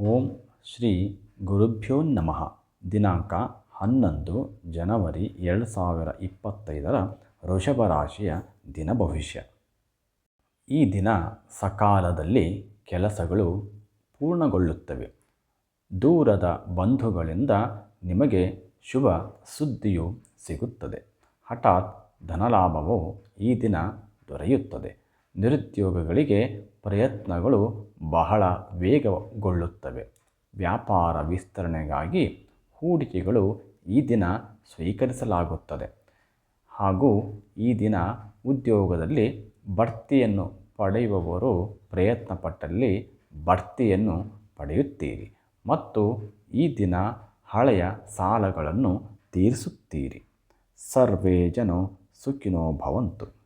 ಓಂ ಶ್ರೀ ಗುರುಭ್ಯೋ ನಮಃ. ದಿನಾಂಕ ಹನ್ನೊಂದು ಜನವರಿ ಎರಡು ಸಾವಿರ ಇಪ್ಪತ್ತೈದರ ವೃಷಭ ರಾಶಿಯ ದಿನ ಭವಿಷ್ಯ. ಈ ದಿನ ಸಕಾಲದಲ್ಲಿ ಕೆಲಸಗಳು ಪೂರ್ಣಗೊಳ್ಳುತ್ತವೆ. ದೂರದ ಬಂಧುಗಳಿಂದ ನಿಮಗೆ ಶುಭ ಸುದ್ದಿಯು ಸಿಗುತ್ತದೆ. ಹಠಾತ್ ಧನಲಾಭವು ಈ ದಿನ ದೊರೆಯುತ್ತದೆ. ನಿರುದ್ಯೋಗಿಗಳಿಗೆ ಪ್ರಯತ್ನಗಳು ಬಹಳ ವೇಗಗೊಳ್ಳುತ್ತವೆ. ವ್ಯಾಪಾರ ವಿಸ್ತರಣೆಗಾಗಿ ಹೂಡಿಕೆಗಳು ಈ ದಿನ ಸ್ವೀಕರಿಸಲಾಗುತ್ತದೆ. ಹಾಗೂ ಈ ದಿನ ಉದ್ಯೋಗದಲ್ಲಿ ಬಡ್ತಿಯನ್ನು ಪಡೆಯುವವರು ಪ್ರಯತ್ನಪಟ್ಟಲ್ಲಿ ಬಡ್ತಿಯನ್ನು ಪಡೆಯುತ್ತೀರಿ ಮತ್ತು ಈ ದಿನ ಹಳೆಯ ಸಾಲಗಳನ್ನು ತೀರಿಸುತ್ತೀರಿ. ಸರ್ವೇ ಜನ ಸುಖಿನೋ ಭವಂತು.